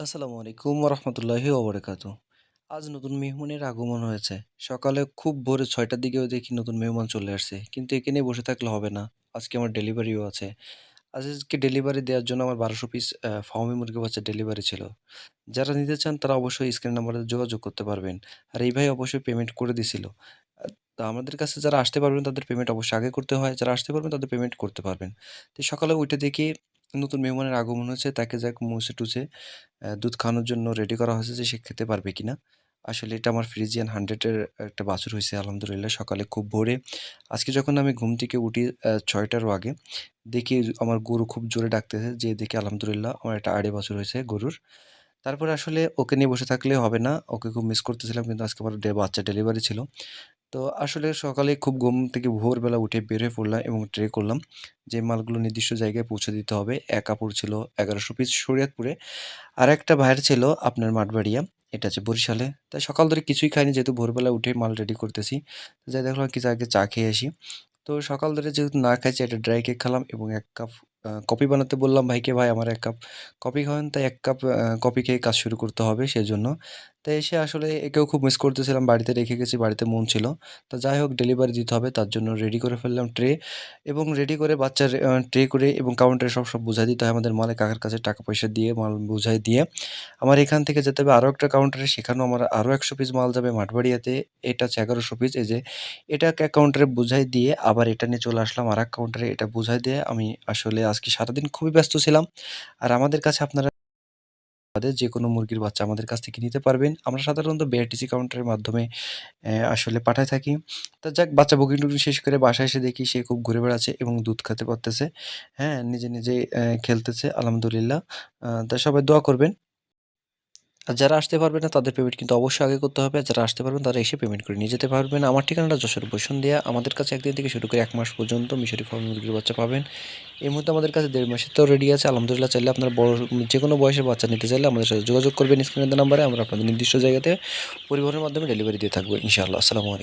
আসসালামু আলাইকুম রহমতুল্লাহি ওবরাকাতু। আজ নতুন মেহমানের আগমন হয়েছে। সকালে খুব ভোরে ছয়টার দিকেও দেখি নতুন মেহমান চলে আসছে, কিন্তু এখানে বসে থাকলে হবে না। আজকে আমার ডেলিভারিও আছে। আজকে ডেলিভারি দেওয়ার জন্য আমার বারোশো পিস ফার্মি মুরগি বাচ্চা ডেলিভারি ছিল। যারা নিতে চান তারা অবশ্যই স্ক্রিন নাম্বারে যোগাযোগ করতে পারবেন। আর এই ভাই অবশ্যই পেমেন্ট করে দিছিল। তা আমাদের কাছে যারা আসতে পারবেন তাদের পেমেন্ট অবশ্যই আগে করতে হয়। যারা আসতে পারবেন তাদের পেমেন্ট করতে পারবেন। তো সকালে উঠে দেখি নতুন মেহমানের আগমন হয়েছে, তাকে যাক মুছে টুছে দুধ খাওয়ানোর জন্য রেডি করা হয়েছে যে সে খেতে পারবে কিনা। আসলে এটা আমার ফ্রিজিয়ান হান্ড্রেডের একটা বাছুর হয়েছে, আলহামদুলিল্লাহ, সকালে খুব ভোরে। আজকে যখন আমি ঘুম থেকে উঠি ছয়টারও আগে, দেখি আমার গরু খুব জোরে ডাকতেছে, যে দেখি আলহামদুলিল্লাহ আমার একটা আড়ে বছর হয়েছে গরুর। তারপরে আসলে ওকে নিয়ে বসে থাকলে হবে না, ওকে খুব মিস করতেছিলাম, কিন্তু আজকে আমার বাচ্চা ডেলিভারি ছিল। তো আসলে সকালে খুব ঘুম থেকে ভোরবেলা উঠে বের হয়ে পড়লাম এবং ট্রে করলাম যে মালগুলো নির্দিষ্ট জায়গায় পৌঁছে দিতে হবে। এক কাপড় ছিল এগারোশো পিস শরীয়তপুরে। আর একটা ভাইয়ের ছিল আপনার মাঠবাড়িয়া, এটা আছে বরিশালে। তাই সকাল ধরে কিছুই খাইনি যেহেতু ভোরবেলা উঠে মাল রেডি করতেছি। যাই দেখলাম কিছু আগে চা খেয়ে আসি। তো সকাল ধরে যেহেতু না খাইছি একটা ড্রাই কেক খেলাম এবং এক কাপ কপি বানাতে বললাম ভাইকে, ভাই, আমার এক কাপ কপি খাওয়ান। তাই এক কাপ কপি খেয়ে কাজ শুরু করতে হবে সেজন্য। তাই এসে আসলে একেও খুব মিস করতেছিলাম। বাড়িতে রেখে গেছি, বাড়িতে মন ছিল। তো যাই হোক ডেলিভারি দিতে হবে। তার জন্য রেডি করে ফেললাম ট্রে এবং রেডি করে বাচ্চার ট্রে করে এবং কাউন্টারে সব সব বুঝাই দিতে হয় আমাদের মালে কাকার কাছে টাকা পয়সা দিয়ে, মাল বুঝাই দিয়ে। আমার এখান থেকে যেতে হবে আরও একটা কাউন্টারে সেখানেও আমার আরও একশো পিস মাল যাবে মাঠবাড়িয়াতে। এটা হচ্ছে এগারোশো পিস এই যে এটা এক কাউন্টারে বুঝাই দিয়ে আবার এটা নিয়ে চলে আসলাম আর এক কাউন্টারে এটা বুঝাই দিয়ে আমি আসলে আজকে সারাদিন খুবই ব্যস্ত ছিলাম। আর আমাদের কাছে আপনারা আমাদের যে কোনো মুরগির বাচ্চা আমাদের কাছ থেকে নিতে পারবেন। আমরা সাধারণত বিআরটিসি কাউন্টারের মাধ্যমে আসলে পাঠায় থাকি। তা যাক, বাচ্চা বুকিং টুকিং শেষ করে বাসায় এসে দেখি সে খুব ঘুরে বেড়াচ্ছে এবং দুধ খেতে পারতেছে। হ্যাঁ নিজে নিজে খেলতেছে, আলহামদুলিল্লাহ। তা সবাই দোয়া করবেন। আর যারা আসতে পারবে না, তাদের পেমেন্ট কিন্তু অবশ্যই আগে করতে হবে। যারা আসতে পারবেন তারা এসে পেমেন্ট করে নিয়ে যেতে পারবেন আমার ঠিকানাটা যশোর বসুন্ধিয়া। আমাদের কাছে একদিন থেকে শুরু করে এক মাস পর্যন্ত মিশরি ফার্ম মুরগির বাচ্চা পাবেন। এই মুহূর্তে আমাদের কাছে দেড় মাসে তো রেডি আছে। আলহামদুলিল্লাহ, চাইলে আপনার বড় যে কোনো বয়সের বাচ্চা নিতে চাইলে আমাদের সাথে যোগাযোগ করবেন। স্ক্রিনের নাম্বারে আমরা আপনাদের নির্দিষ্ট জায়গাতে পরিবহনের মাধ্যমে ডেলিভারি দিয়ে থাকব, ইনশাআল্লাহ। আসসালামু আলাইকুম।